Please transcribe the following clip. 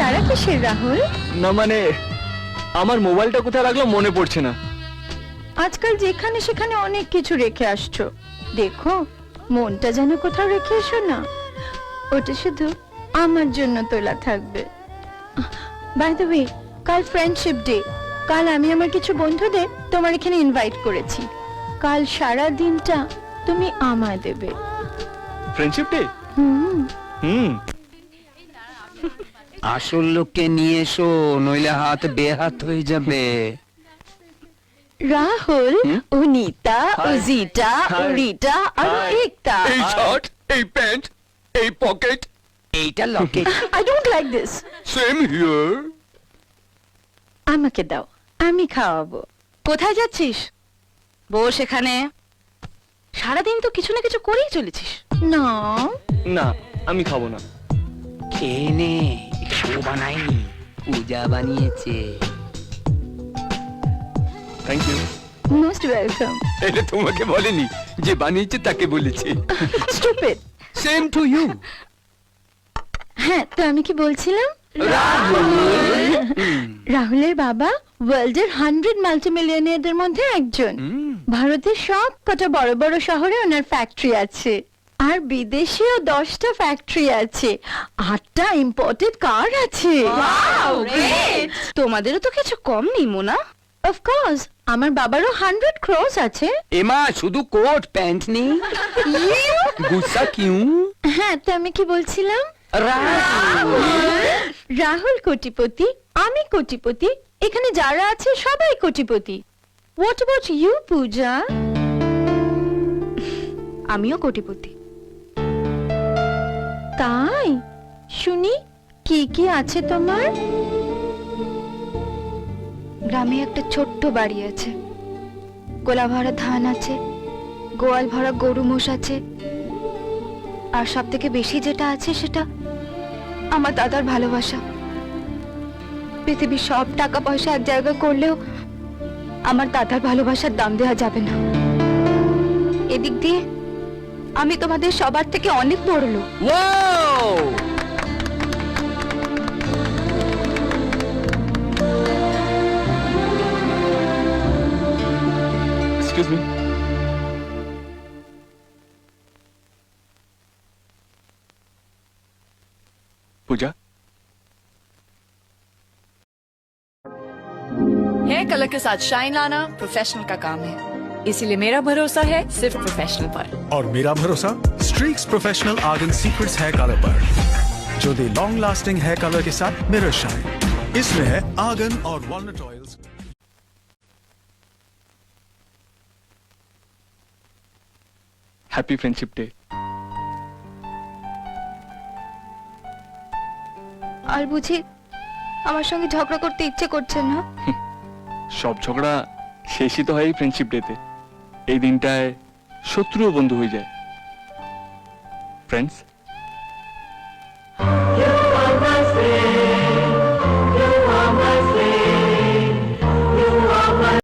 তারা কিসের রাহুল? না মানে আমার মোবাইলটা কোথায় রাখল মনে পড়ছে না। আজকাল যেখানে সেখানে অনেক কিছু রেখে আসছো। দেখো মনটা যেন কোথাও রেখে এসো না। ওটা শুধু আমার জন্য তোলা থাকবে। বাই দ্য ওয়ে কাল ফ্রেন্ডশিপ ডে কাল আমি আমার কিছু বন্ধুদের তোমার এখানে ইনভাইট করেছি। কাল সারা দিনটা তুমি আমায় দেবে। ফ্রেন্ডশিপ ডে হুম। হুম। আসল লোককে নিয়ে এসো নইলে হাত বেহাত হয়ে যাবে। রাহুল ও নিতা ও. জিটা ও. রিটা আর একতা এই শার্ট এই প্যান্ট এই পকেট। এইটা locket. I don't like this same here আমাকে দাও আমি খাওয়াবো। কোথায় যাচ্ছিস? বস এখানে। সারাদিন তো কিছু না কিছু করেই চলেছিস। না। না আমি খাব না। খেয়ে নে। ও বানায়নি পূজা বানিয়েছে। থ্যাংক ইউ মোস্ট ওয়েলকাম এটা তোমাকে বলেনি যে বানিয়েছে তাকে বলেছে। স্টুপিড সেম টু ইউ হ্যাঁ তো আমি কি বলছিলাম? রাহুলের বাবা ওয়ার্ল্ডের হান্ড্রেড মাল্টিমিলিয়নিয়ারদের মধ্যে একজন। ভারতের সব কটা বড় বড় শহরে ওনার ফ্যাক্টরি আছে। আর বিদেশেও দশটা ফ্যাক্টরি আছে। আটটা ইম্পোর্টেড কার আছে। তোমাদেরও তো কিছু কম নেই মোনা। অফকোর্স আমার বাবারও হান্ড্রেড ক্রোস আছে। এমা শুধু কোট প্যান্ট নেই। গুসা কিউ? হ্যাঁ তো আমি কি বলছিলাম? রাহুল! কোটিপতি আমি কোটিপতি এখানে যারা আছে সবাই কোটিপতি। What about you Puja? আমিও কোটিপতি। তাই? শুনি, কি কি আছে তোমার? গ্রামে একটা ছোট্ট বাড়ি আছে। গোলা ভরা ধান আছে গোয়াল ভরা গরু মোষ আছে। আর সব থেকে বেশি যেটা আছে সেটা আমার দাদার ভালোবাসা। পৃথিবীর সব টাকা পয়সা এক জায়গায় করলেও আমার দাদার ভালোবাসার দাম দেওয়া যাবে না। এদিক দিয়ে আমি তোমাদের সবার থেকে অনেক বড় লোক wow excuse me Pooja hair colour के साथ शाइन लाना प्रोफेशनल का काम है इसीलिए मेरा भरोसा है सिर्फ प्रोफेशनल पर और मेरा भरोसा Streax professional argan secrets hair colour पर जो दे लॉन्ग लास्टिंग हेयर कलर के साथ मिरर शाइन इसमें है आर्गन और walnut oils happy friendship day আর বুঝি আমার সঙ্গে ঝগড়া করতে ইচ্ছে করছে না সব ঝগড়া শেষই তো হয় ফ্রেন্ডশিপ ডেতে এই দিনটায় শত্রুও বন্ধু হয়ে যায়। ফ্রেন্ডস